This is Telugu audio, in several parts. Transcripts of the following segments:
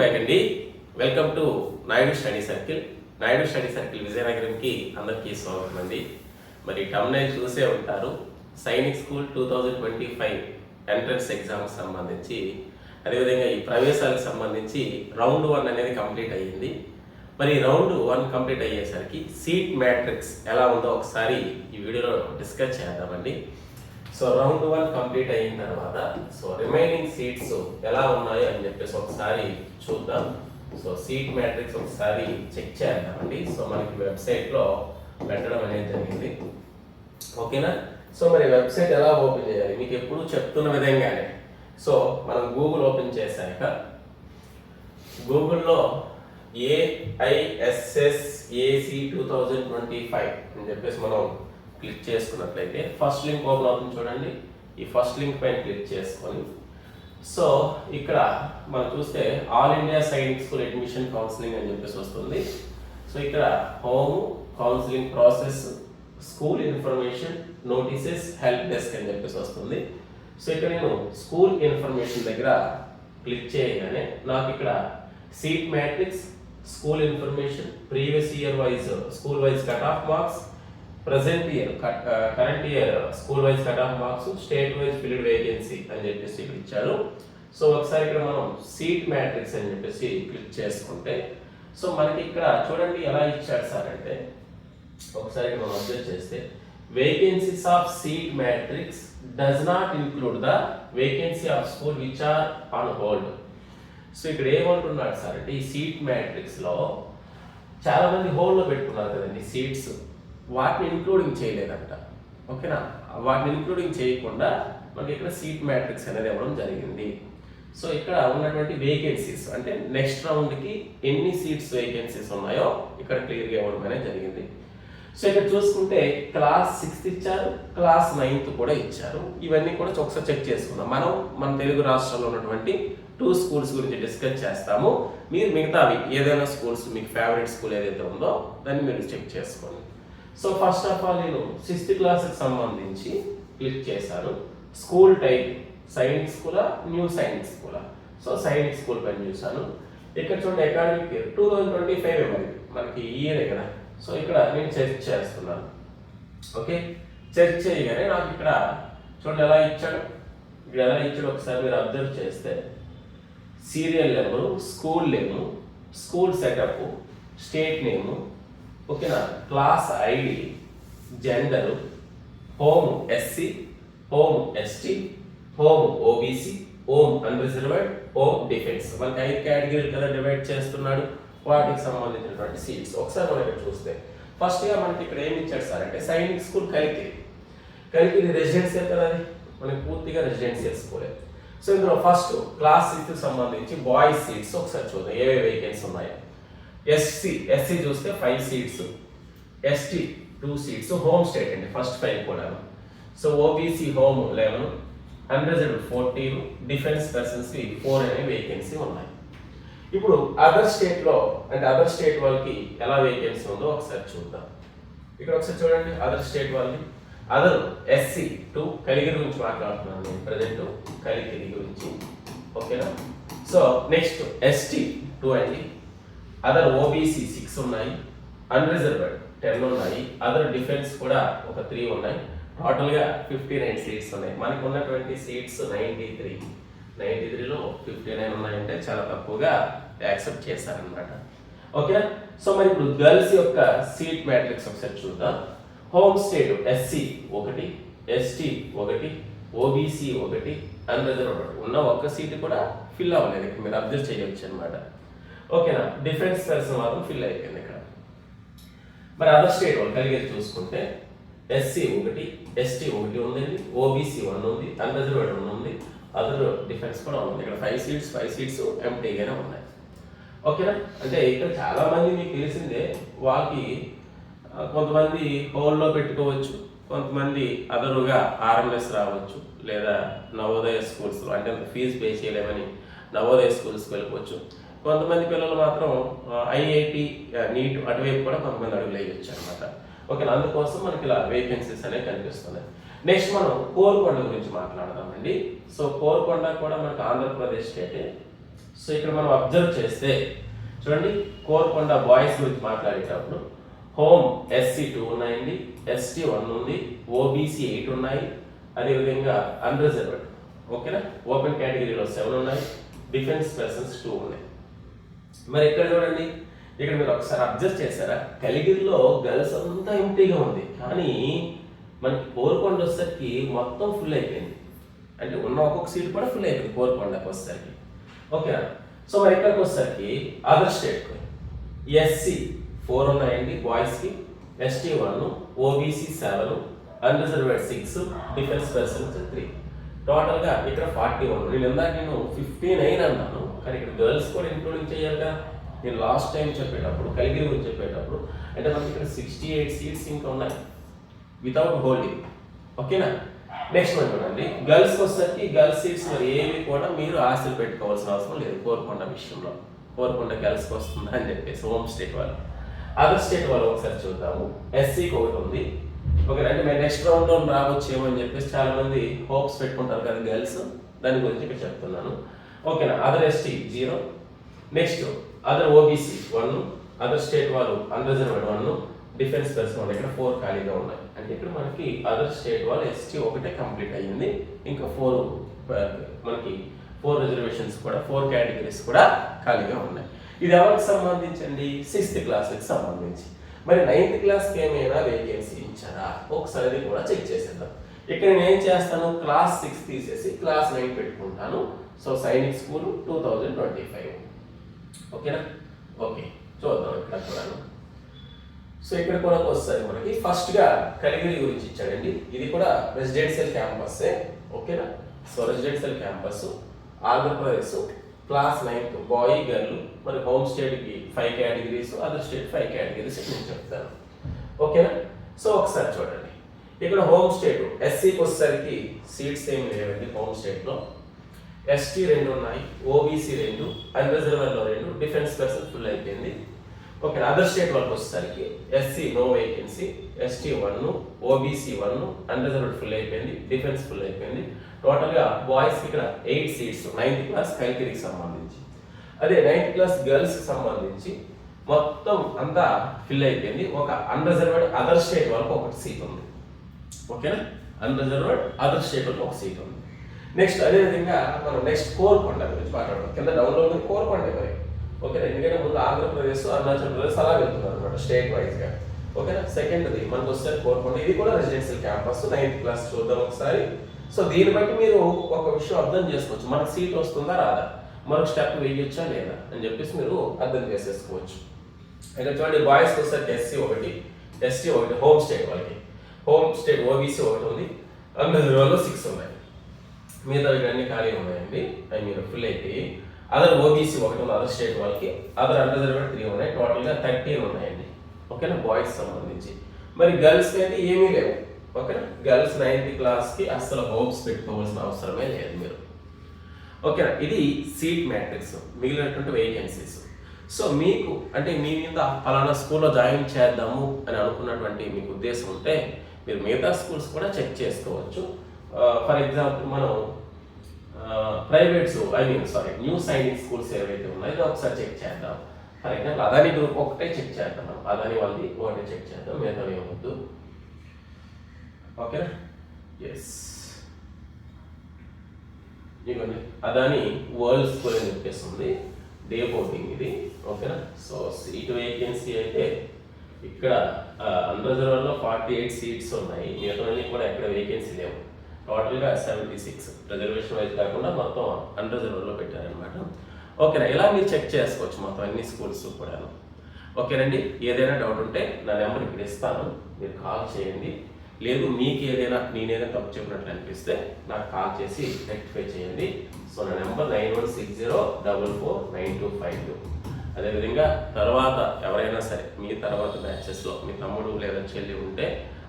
బ్యాక్ అండి. Welcome to Naidu study circle Naidu study circle విజయనగరంకి అందరికీ స్వాగతం అండి. మరి టమ్నైల్ చూసే ఉంటారు. Sainik school two thousand twenty five entrance ఎగ్జామ్కి సంబంధించి అదేవిధంగా ఈ ప్రవేశాలకు సంబంధించి రౌండ్ వన్ అనేది కంప్లీట్ అయ్యింది. మరి రౌండ్ వన్ కంప్లీట్ అయ్యేసరికి సీట్ మ్యాట్రిక్స్ ఎలా ఉందో ఒకసారి ఈ వీడియోలో డిస్కస్ చేద్దామండి. సో రౌండ్ వన్ కంప్లీట్ అయిన తర్వాత సో రిమైనింగ్ సీట్స్ ఎలా ఉన్నాయి అని చెప్పేసి ఒకసారి చూద్దాం. సో సీట్ మ్యాట్రిక్స్ ఒకసారి చెక్ చేద్దామండి. సో మనకి వెబ్సైట్లో పెట్టడం అనేది జరిగింది. ఓకేనా? సో మరి వెబ్సైట్ ఎలా ఓపెన్ చేయాలి? మీకు ఎప్పుడు చెప్తున్న విధంగానే. సో మనం గూగుల్ ఓపెన్ చేశాక గూగుల్లో AISSEE two thousand twenty five అని చెప్పేసి మనం క్లిక్ చేసుకున్నట్లయితే ఫస్ట్ లింక్ ఓపెన్ అవుతుంది చూడండి. ఈ ఫస్ట్ లింక్ పైన క్లిక్ చేసుకొని. సో ఇక్కడ మనం చూస్తే all India Sainik school admission counselling అని చెప్పేసి వస్తుంది. సో ఇక్కడ home counselling process school information notices help desk అని చెప్పేసి వస్తుంది. సో ఇక్కడ నేను స్కూల్ ఇన్ఫర్మేషన్ దగ్గర క్లిక్ చేయగానే నాకు ఇక్కడ seat matrix school information previous year wise school wise cut off marks present year current year school wise cut off marks state wise filled vacancy అని చెప్పేసి ఇక్కడ ఇచ్చారు. సో ఒకసారి ఇక్కడ మనం సీట్ మ్యాట్రిక్స్ అని చెప్పేసి క్లిక్ చేసుకుంటే సో మనకి ఇక్కడ చూడండి ఎలా ఇచ్చాడు సార్ అంటే ఒకసారి ఇక్కడ మనం అబ్జర్వ్ చేస్తే vacancies of seat matrix does not include the vacancy of school which are on hold so ఇక్కడ ఏమంటున్నాడు సార్ అంటే ఈ సీట్ మ్యాట్రిక్స్లో చాలామంది హోల్డ్లో పెట్టుకున్నారు కదండి సీట్స్ వాటిని ఇంక్లూడింగ్ చేయలేదంట. ఓకేనా? వాటిని ఇంక్లూడింగ్ చేయకుండా మనకి ఇక్కడ సీట్ మ్యాట్రిక్స్ అనేది ఇవ్వడం జరిగింది. సో ఇక్కడ ఉన్నటువంటి వేకెన్సీస్ అంటే నెక్స్ట్ రౌండ్కి ఎన్ని సీట్స్ వేకెన్సీస్ ఉన్నాయో ఇక్కడ క్లియర్గా ఇవ్వడం అనేది జరిగింది. సో ఇక్కడ చూసుకుంటే క్లాస్ సిక్స్త్ ఇచ్చారు క్లాస్ నైన్త్ కూడా ఇచ్చారు. ఇవన్నీ కూడా ఒకసారి చెక్ చేసుకుందాం. మనం మన తెలుగు రాష్ట్రాల్లో ఉన్నటువంటి టూ స్కూల్స్ గురించి డిస్కస్ చేస్తాము. మీరు మిగతావి ఏదైనా స్కూల్స్ మీకు ఫేవరెట్ స్కూల్ ఏదైతే ఉందో దాన్ని మీరు చెక్ చేసుకోండి. సో ఫస్ట్ ఆఫ్ ఆల్ నేను సిక్స్త్ క్లాస్కి సంబంధించి క్లిక్ చేశాను. స్కూల్ టైప్ సైన్స్ స్కూలా న్యూ సైన్స్ స్కూలా సో సైన్స్ స్కూల్ పని చూశాను. ఇక్కడ చూడండి academic year two thousand twenty five మరి. మనకి ఇయరే కదా. సో ఇక్కడ నేను సెర్చ్ చేస్తున్నాను. ఓకే సెర్చ్ చేయగానే నాకు ఇక్కడ చూడండి ఎలా ఇచ్చాడు. ఇక్కడ ఎలా ఇచ్చాడు ఒకసారి మీరు అబ్జర్వ్ చేస్తే. Serial number school name school setup state name ఓకేనా? Class ID gender home SC home ST home OBC home unreserved home defence మనకి ఐదు కేటగిరీలు కదా డివైడ్ చేస్తున్నాడు. వాటికి సంబంధించినటువంటి సీట్స్ ఒకసారి మనం ఇక్కడ చూస్తే ఫస్ట్గా మనకి ఇక్కడ ఏమి ఇచ్చాడు సార్ అంటే సైనిక్ స్కూల్ కలికిరి కలికిరి రెసిడెన్సీ కదా అది? మనకి పూర్తిగా రెసిడెన్సీ స్కూలే. సో ఇందులో ఫస్ట్ క్లాస్ సీట్కి సంబంధించి బాయ్స్ సీట్స్ ఒకసారి చూద్దాం. ఏవే వేకెన్సీ ఉన్నాయో? ఎస్సీ ఎస్సీ చూస్తే five seats ST two seats home state అండి ఫస్ట్ ఫైవ్ కూడా so OBC home eleven unreserved fourteen defence పర్సన్స్కి ఫోర్ అనే వేకెన్సీ ఉన్నాయి. ఇప్పుడు అదర్ స్టేట్లో అంటే అదర్ స్టేట్ వాళ్ళకి ఎలా వేకెన్సీ ఉందో ఒకసారి చూద్దాం. ఇక్కడ ఒకసారి చూడండి అదర్ స్టేట్ వాళ్ళని అదర్ ఎస్సీ టు కలిగిరి గురించి మాట్లాడుతున్నాను నేను ప్రజెంట్ కలిగిరి గురించి. ఓకేనా సో నెక్స్ట్ ఎస్టీ టూ అండి అదర్ ఓబీసీ సిక్స్ ఉన్నాయి అన్రిజర్వ్డ్ టెన్ ఉన్నాయి అదర్ డిఫెన్స్ కూడా ఒక త్రీ ఉన్నాయి. టోటల్గా ఫిఫ్టీ నైన్ సీట్స్ ఉన్నాయి. మనకు ఉన్నటువంటి సీట్స్ నైంటీ త్రీ నైంటీ త్రీలో ఫిఫ్టీ నైన్ ఉన్నాయంటే చాలా తక్కువగా యాక్సెప్ట్ చేశారనమాట ఓకేనా సో మరి ఇప్పుడు గర్ల్స్ యొక్క సీట్ మ్యాట్రిక్స్ ఒకసారి చూద్దాం. హోమ్ స్టేట్ ఎస్సీ ఒకటి ఎస్టీ ఒకటి ఓబీసీ ఒకటి అన్రిజర్వ్డ్ ఒకటి ఉన్న ఒక్క సీట్ కూడా ఫిల్ అవ్వలేదు. మీరు అబ్జర్వ్ చేయొచ్చు అనమాట ఓకేనా? డిఫెన్స్ పర్సన్ మాత్రం ఫిల్ అయిపోయింది ఇక్కడ. మరి అదర్ స్టేట్ వాళ్ళు కలిగేది చూసుకుంటే ఎస్సీ ఒకటి ఎస్టీ ఒకటి ఉందండి ఓబీసీ వన్ ఉంది అన్రిజర్వ్డ్ వన్ ఉంది అదర్ డిఫెన్స్ కూడా ఉంది. ఇక్కడ ఫైవ్ సీట్స్ ఫైవ్ సీట్స్ ఎంటీగానే ఉన్నాయి. ఓకేనా? అంటే ఇక్కడ చాలా మంది మీకు తెలిసిందే వాళ్ళకి కొంతమంది హోల్లో పెట్టుకోవచ్చు కొంతమంది అదరుగా ఆర్ఎంఎస్ రావచ్చు లేదా నవోదయ స్కూల్స్ అంటే ఫీజు పే చేయలేమని నవోదయ స్కూల్స్కి వెళ్ళిపోవచ్చు. కొంతమంది పిల్లలు మాత్రం ఐఐటి నీట్ అటువైపు కూడా కొంతమంది అడుగులు వేయచ్చు అనమాట ఓకే అందుకోసం మనకి ఇలా వేకెన్సీస్ అనేవి కనిపిస్తున్నాయి. నెక్స్ట్ మనం కోరుకొండ గురించి మాట్లాడదామండి. సో కోరుకొండ కూడా మనకు ఆంధ్రప్రదేశ్ స్టేటే సో ఇక్కడ మనం అబ్జర్వ్ చేస్తే చూడండి కోరుకొండ బాయ్స్ గురించి మాట్లాడేటప్పుడు హోమ్ ఎస్సీ టూ ఉన్నాయండి ఎస్టీ వన్ ఉంది ఓబీసీ ఎయిట్ ఉన్నాయి అదేవిధంగా అన్రిజర్వ్డ్ ఓకేనా? ఓపెన్ కేటగిరీలో సెవెన్ ఉన్నాయి డిఫెన్స్ పర్సన్స్ టూ ఉన్నాయి. మరి ఇక్కడ చూడండి? ఇక్కడ మీరు ఒకసారి అబ్జర్వ్ చేశారా? కలిగిరిలో గర్ల్స్ అంతా ఎంటీగా ఉంది. కానీ మనకి పోరుకొండ వచ్చేసరికి మొత్తం ఫుల్ అయిపోయింది. అంటే ఉన్న ఒక్కొక్క సీట్ కూడా ఫుల్ అయిపోయింది పోరుకొండకు వచ్చేసరికి. ఓకేనా సో మరి ఇక్కడికి వచ్చేసరికి? అదర్ స్టేట్ ఎస్సీ ఫోర్ ఉన్నాయండి బాయ్స్కి ST one OBC seven unreserved six defence persons three టోటల్గా ఇక్కడ ఫార్టీ వన్ నేను ఇందాక నేను ఫిఫ్టీ నైన్ అన్నాను కానీ ఇక్కడ గర్ల్స్ కూడా ఇంక్లూడింగ్ చేయాలిగా? నేను లాస్ట్ టైం చెప్పేటప్పుడు కలిగిరి గురించి చెప్పేటప్పుడు అంటే మనకి ఇక్కడ సిక్స్టీ ఎయిట్ సీట్స్ ఇంకా ఉన్నాయి. వితౌట్ హోల్డింగ్ ఓకేనా? నెక్స్ట్ వన్ చూడండి. గర్ల్స్ వచ్చేసరికి గర్ల్స్ సీట్స్ మరి ఏవి కూడా మీరు ఆశలు పెట్టుకోవాల్సిన అవసరం లేదు. కోరుకొండ విషయంలో. కోరుకొండ గర్ల్స్కి వస్తుందా అని చెప్పేసి హోమ్ స్టేట్ వాళ్ళు. అదర్ స్టేట్ వాళ్ళు ఒకసారి చూద్దాము. ఎస్సీకి ఒకటి ఉంది. ఓకే అంటే మేము నెక్స్ట్ రౌండ్లో రావచ్చేమో అని చెప్పేసి చాలామంది హోప్స్ పెట్టుకుంటారు కదా గర్ల్స్ దాని గురించి ఇక్కడ చెప్తున్నాను. ఓకేనా other ST zero next other OBC one other state వాళ్ళు unreserved one defence person one ఇక్కడ ఫోర్ ఖాళీగా ఉన్నాయి. అంటే ఇక్కడ మనకి అదర్ స్టేట్ వాళ్ళు ఎస్టీ ఒకటే కంప్లీట్ అయ్యింది. ఇంకా ఫోర్ మనకి ఫోర్ రిజర్వేషన్స్ కూడా ఫోర్ కేటగిరీస్ కూడా ఖాళీగా ఉన్నాయి. ఇది ఎవరికి సంబంధించండి? సిక్స్త్ క్లాస్కి సంబంధించి. మరి నైన్త్ క్లాస్కి ఏమైనా వేకెన్సీ ఇచ్చారా ఒకసారి అది కూడా చెక్ చేసేద్దాం. ఇక్కడ నేను ఏం చేస్తాను? క్లాస్ సిక్స్ తీసేసి క్లాస్ నైన్ పెట్టుకుంటాను. So Sainik school two thousand twenty five ఓకేనా ఓకే చూద్దాం ఇక్కడ కూడాను. సో ఇక్కడ కూడా వస్తుంది మనకి. ఫస్ట్గా కలిగిరి గురించి ఇచ్చాడండి. ఇది కూడా రెసిడెన్షియల్ క్యాంపస్సే ఓకేనా so residential campus Andhra Pradesh class ninth boy girl మరి హోమ్ స్టేట్కి five categories other state five categories నేను చెప్తాను. ఓకేనా సో ఒకసారి చూడండి. ఇక్కడ హోమ్ స్టేట్ ఎస్సీకి వచ్చేసరికి సీట్స్ ఏమి లేవండి హోమ్ స్టేట్లో ఎస్టీ రెండు ఉన్నాయి ఓబీసీ రెండు అన్రిజర్వర్లో రెండు డిఫెన్స్ పర్సన్ ఫుల్ అయిపోయింది. ఓకే అదర్ స్టేట్ వరకు వచ్చేసరికి SC no vacancy ST one OBC one unreserved full అయిపోయింది డిఫెన్స్ ఫుల్ అయిపోయింది. టోటల్గా బాయ్స్కి ఇక్కడ ఎయిట్ సీట్స్ నైన్త్ క్లాస్ కైకిరికి సంబంధించి. అదే నైన్త్ క్లాస్ గర్ల్స్కి సంబంధించి మొత్తం అంతా ఫిల్ అయిపోయింది. ఒక అన్రిజర్వ్డ్ అదర్ స్టేట్ వరకు ఒకటి సీట్ ఉంది. ఓకేనా అన్రిజర్వ్డ్ అదర్ స్టేట్ వరకు ఒక సీట్ ఉంది. నెక్స్ట్ అదేవిధంగా మనం నెక్స్ట్ కోరుకొండ గురించి మాట్లాడదాం కింద డౌన్లోడ్ కోరుకొండ మరి. ఓకేనా ఎందుకంటే ముందు ఆంధ్రప్రదేశ్ అరుణాచల్ ప్రదేశ్ అలా వెళ్తున్నారు అనమాట స్టేట్ వైజ్గా ఓకేనా సెకండ్ది మనకు వస్తే కోరుకొండ ఇది కూడా రెసిడెన్షియల్ క్యాంపస్ నైన్త్ క్లాస్ చూద్దాం ఒకసారి. సో దీన్ని బట్టి మీరు ఒక విషయం అర్థం చేసుకోవచ్చు. మనకు సీట్ వస్తుందా రాదా? మరొక స్టెప్ వేయొచ్చా లేదా? అని చెప్పేసి మీరు అర్థం చేసేసుకోవచ్చు. అయితే చూడండి బాయ్స్ వచ్చేసరికి ఎస్సీ ఒకటి ఎస్టీ ఒకటి హోమ్ స్టేట్ వాళ్ళకి. హోమ్ స్టేట్ ఓబీసీ ఒకటి ఉంది. అందులో సిక్స్ ఉన్నాయి. మిగతా ఇవన్నీ ఖాళీ ఉన్నాయండి. అవి మీరు ఫుల్ అయిపోయి. అదర్ ఓబీసీ ఒకటి ఉంది అదర్ స్టేట్ వాళ్ళకి. అదర్ అన్రిజర్వ్డ్ త్రీ ఉన్నాయి. టోటల్గా థర్టీన్ ఉన్నాయండి. ఓకేనా? బాయ్స్ సంబంధించి. మరి గర్ల్స్కి అయితే ఏమీ లేవు. ఓకేనా? గర్ల్స్ నైన్త్ క్లాస్కి అస్సలు హోప్స్ పెట్టుకోవాల్సిన అవసరమే లేదు మీరు. ఓకేనా? ఇది సీట్ మ్యాట్రిక్స్. మిగిలినటువంటి వేకెన్సీస్. సో మీకు అంటే మీ మీద ఫలానా స్కూల్లో జాయిన్ చేద్దాము అని అనుకున్నటువంటి మీకు ఉద్దేశం ఉంటే మీరు మిగతా స్కూల్స్ కూడా చెక్ చేసుకోవచ్చు. ఫర్ ఎగ్జాంపుల్ మనం privates I mean sorry new Sainik schools ఏవైతే ఉన్నాయో ఒకసారి చెక్ చేద్దాం. ఫర్ ఎగ్జాంపుల్ అదాని గ్రూప్ ఒకటే చెక్ చేద్దాం మనం. అదాని వాళ్ళది ఒకటే చెక్ చేద్దాం. మిగతా ఏమొద్దు ఓకేనా ఎస్ ఇవ్వండి అదాని వరల్డ్ స్కూల్ అని చెప్పేసి ఉంది. డే బోర్డింగ్ ఇది. ఓకేనా సో సీట్ వేకెన్సీ అయితే ఇక్కడ అండర్జర్వర్లో ఫార్టీ ఎయిట్ సీట్స్ ఉన్నాయి. మిగతా కూడా ఎక్కడ వేకెన్సీ లేవు. టోటల్గా సెవెంటీ సిక్స్ రిజర్వేషన్ వైజ్ కాకుండా మొత్తం అన్రిజర్వర్లో పెట్టారనమాట ఓకేనా ఇలా మీరు చెక్ చేసుకోవచ్చు మొత్తం అన్ని స్కూల్స్ కూడాను. ఓకేనండి ఏదైనా డౌట్ ఉంటే నా నెంబర్ ఇక్కడ ఇస్తాను. మీరు కాల్ చేయండి. లేదు మీకు ఏదైనా నేనేదైనా తప్పు చెప్పినట్లు అనిపిస్తే నాకు కాల్ చేసి రెక్టిఫై చేయండి. సో నా number nine one six zero double four nine two five two. అదేవిధంగా తర్వాత ఎవరైనా సరే మీ తర్వాత బ్యాచెస్లో మీ తమ్ముడు లేదా చెల్లి ఉంటే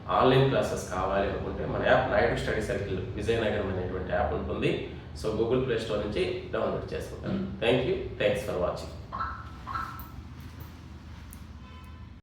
ఆన్లైన్ క్లాసెస్ కావాలి అనుకుంటే మన app Naidu study circle Vizianagaram అనేటువంటి యాప్ ఉంటుంది. సో గూగుల్ ప్లే స్టోర్ నుంచి డౌన్లోడ్ చేసుకుంటాను thank you thanks for watching